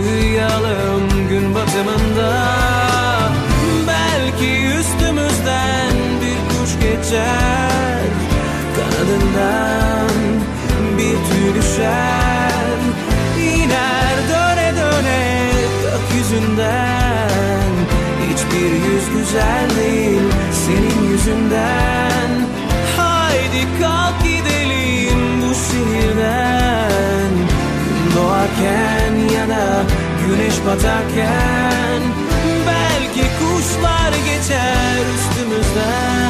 uyuyalım gün batımında. Belki üstümüzden bir kuş geçer. Kanadından bir tüy düşer. İner döne döne gökyüzünden Hiçbir yüz güzel güneş Belki kuşlar geçer üstümüzden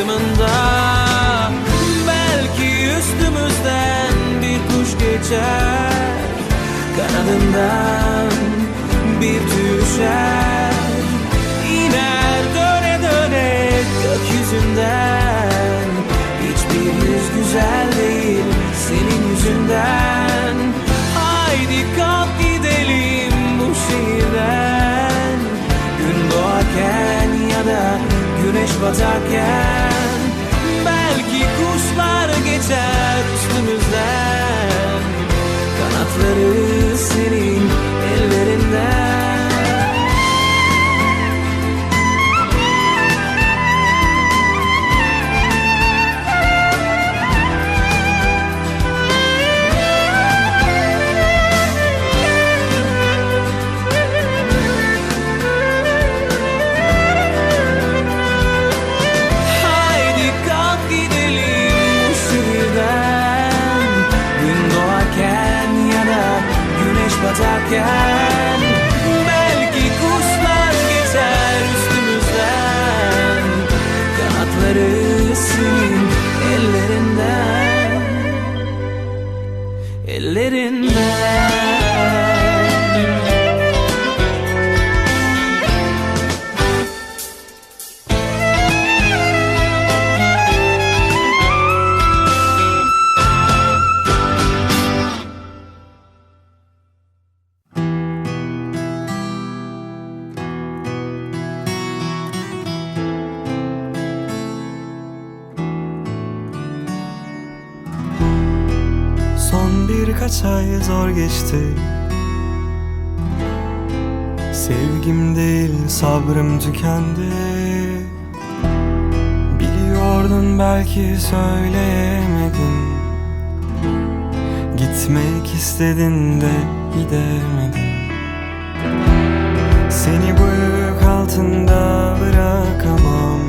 gün batımında Belki üstümüzden bir kuş geçer. Kanadından bir tüy düşer. İner döne döne gökyüzünden. Hiçbir yüz güzel değil senin yüzünden. Haydi kalk gidelim bu şehirden. Gün doğarken ya da güneş batarken geçer üstümüzden. Kanatları senin ellerinden Ellerinden Son birkaç ay zor geçti. Sevgim değil sabrım tükendi. Biliyordun belki söyleyemedin Gitmek istedin de gidemedin Seni bu yük altında bırakamam.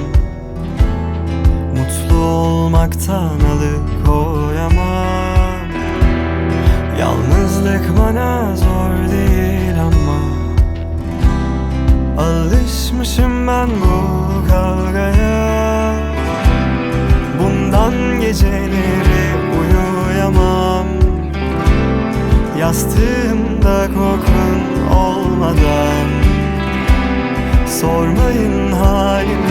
Mutlu olmaktan alıkoyamam Yalnızlık bana zor değil ama Alışmışım ben bu kavgaya. Bundan geceleri uyuyamam. Yastığımda kokun olmadan. Sormayın halimi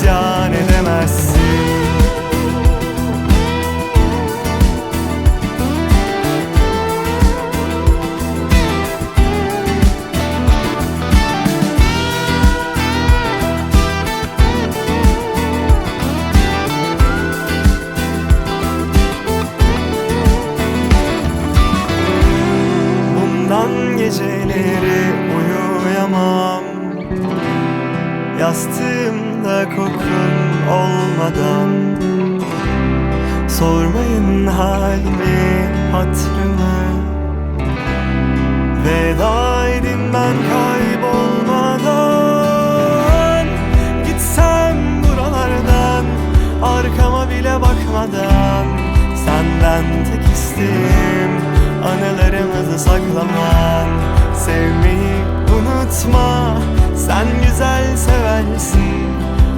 isyan edemezsin. Bundan geceleri uyuyamam. Yastığımda kokun olmadan. Sormayın halimi hatırımı Veda edin ben kaybolmadan. Gitsem buralardan Arkama bile bakmadan. Senden tek isteğim Anılarımızı saklaman. Sevmeyi unutma Sen güzel seversin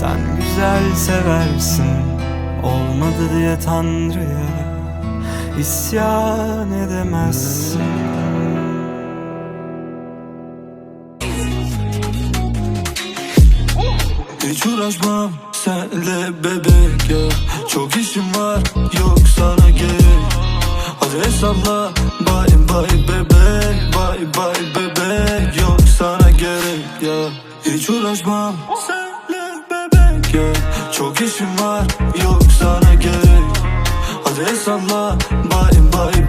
Sen güzel seversin Olmadı diye Tanrı'ya isyan edemezsin. Hiç uğraşmam senle bebek ya. Çok işim var yok sana gerek Hadi hesapla bye bye bebek Bye bye bebek. Yok sana gerek ya. Hiç uğraşmam senle ya Çok işim var yok sana gerek. Hadi hesapla bye bye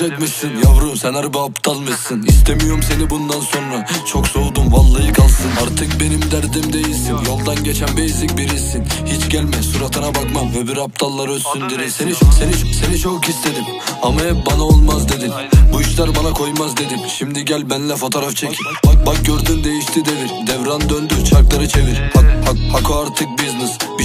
bulacakmışsın Yavrum sen harbi aptal mısın İstemiyorum seni bundan sonra. Çok soğudum vallahi kalsın. Artık benim derdim değilsin. Yoldan geçen basic birisin. Hiç gelme suratına bakmam. Öbür aptallar ölsün dire Seni, seni, seni çok istedim. Ama hep bana olmaz dedin. Bu işler bana koymaz dedim Şimdi gel benle fotoğraf çek. Bak bak. Gördün değişti devir Devran döndü çarkları çevir. Hak, hak, hak o artık business. Bir